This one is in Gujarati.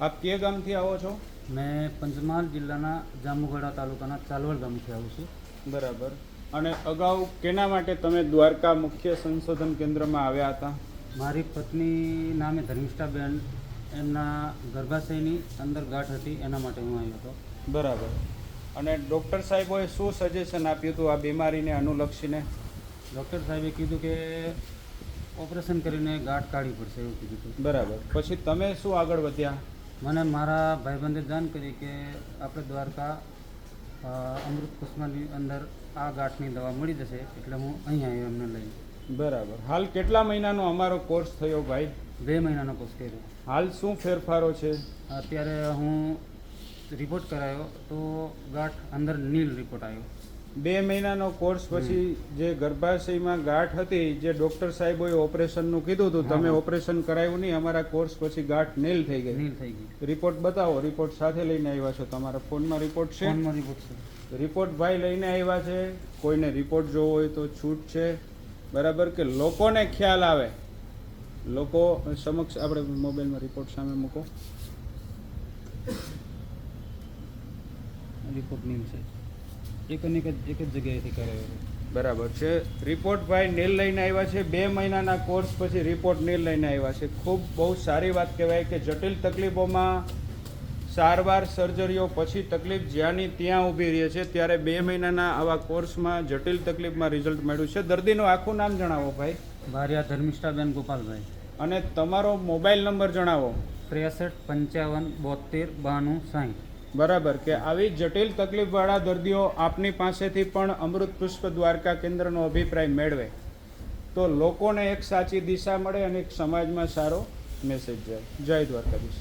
આપ કે ગામથી આવો છો? મેં પંચમહાલ જિલ્લાના જાંબુગડા તાલુકાના ચાલવડ ગામથી આવું છું. બરાબર. અને અગાઉ કેના માટે તમે દ્વારકા મુખ્ય સંશોધન કેન્દ્રમાં આવ્યા હતા? મારી પત્ની નામે ધર્મિષ્ઠાબેન. એમના ગર્ભાશયની અંદર ગાંઠ હતી એના માટે હું આવ્યો હતો. બરાબર. અને ડૉક્ટર સાહેબોએ શું સજેશન આપ્યું હતું આ બીમારીને અનુલક્ષીને? ડૉક્ટર સાહેબે કીધું કે ઓપરેશન કરીને ગાંઠ કાઢવી પડશે એવું કીધું બરાબર. પછી તમે શું આગળ વધ્યા? મને મારા ભાઈબંધે જાણ કરી કે આપણે દ્વારકા અમૃત કુસ્માની અંદર આ ગાંઠની દવા મળી જશે એટલે હું અહીં આવ્યો એમને લઈ બરાબર. હાલ કેટલા મહિનાનો અમારો કોર્સ થયો ભાઈ? બે મહિનાનો કોર્સ કર્યો. હાલ શું ફેરફારો છે? અત્યારે હું રિપોર્ટ કરાયો તો ગાંઠ અંદર નીલ રિપોર્ટ આવ્યો. બે મહિનાનો કોર્સ પછી જે ગર્ભાશયમાં ગાંઠ હતી જે ડૉક્ટર સાહેબોએ ઓપરેશનનું કીધું હતું તમે ઓપરેશન કરાવ્યું નહીં અમારા કોર્સ પછી ગાંઠ નીલ થઈ ગઈ. થઈ ગઈ. રિપોર્ટ બતાવો રિપોર્ટ સાથે લઈને આવ્યા છો તમારા ફોનમાં રિપોર્ટ છે? ફોનમાં રિપોર્ટ છે. રિપોર્ટ ભાઈ લઈને આવ્યા છે કોઈને રિપોર્ટ જોવો હોય તો છૂટ છે. બરાબર કે લોકોને ખ્યાલ આવે? લોકો સમક્ષ આપણે મોબાઈલમાં રિપોર્ટ સામે મૂકો. રિપોર્ટ નીલ છે. એક અને એક જ એક જ જગ્યાએથી કરે. બરાબર છે. રિપોર્ટ ભાઈ નીલ લઈને આવ્યા છે. બે મહિનાના કોર્સ પછી રિપોર્ટ નીલ લઈને આવ્યા છે. ખૂબ બહુ સારી વાત કહેવાય કે જટિલ તકલીફોમાં સારવાર સર્જરીઓ પછી તકલીફ જ્યાંની ત્યાં ઊભી રહે છે ત્યારે બે મહિનાના આવા કોર્સમાં જટિલ તકલીફમાં રિઝલ્ટ મળ્યું છે. દર્દીનું આખું નામ જણાવો ભાઈ. ભાર્યા ધર્મિષ્ઠાબેન ગોપાલભાઈ. અને તમારો મોબાઈલ નંબર જણાવો. ત્રેસઠ પંચાવન બોતેર બાણું સાઠ બરાબર કે આવી જટિલ તકલીફવાળા દર્દીઓ આપની પાસેથી પણ અમૃત પુષ્પ દ્વારકા કેન્દ્રનો અભિપ્રાય મેળવે. તો લોકોને એક સાચી દિશા મળે અને એક સમાજમાં સારો મેસેજ જાય. જય દ્વારકાધીશ.